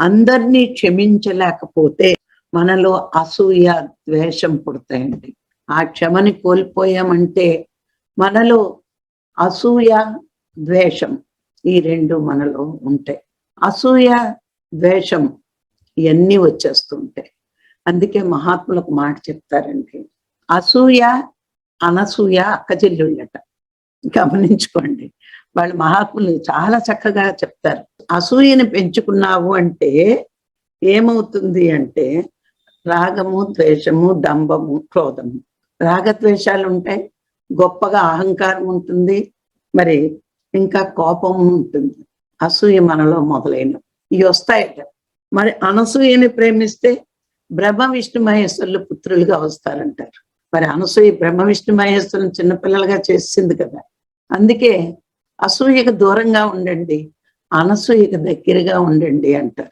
అందరినీ క్షమించలేకపోతే మనలో అసూయ ద్వేషం పుడతాయండి. ఆ క్షమని కోల్పోయామంటే మనలో అసూయ ద్వేషం ఈ రెండు మనలో ఉంటాయి. అసూయ ద్వేషం ఇవన్నీ వచ్చేస్తుంటాయి. అందుకే మహాత్ములకు మాట చెప్తారండి. అసూయ అనసూయ అక్కచెల్లుళ్ళట గమనించుకోండి. వాళ్ళు మహాత్ములు చాలా చక్కగా చెప్తారు. అసూయని పెంచుకున్నావు అంటే ఏమవుతుంది అంటే రాగము ద్వేషము డంబము క్రోధము. రాగద్వేషాలు ఉంటాయి గొప్పగా అహంకారం ఉంటుంది మరి ఇంకా కోపం ఉంటుంది. అసూయ మనలో మొదలైన ఇవి వస్తాయట మరి అనసూయని ప్రేమిస్తే బ్రహ్మ విష్ణు మహేశ్వరులు పుత్రులుగా వస్తారంటారు. మరి అనసూయ బ్రహ్మ విష్ణు మహేశ్వరుని చిన్నపిల్లలుగా చేసింది కదా. అందుకే అసూయకు దూరంగా ఉండండి అనసూయకు దగ్గరగా ఉండండి అంటారు.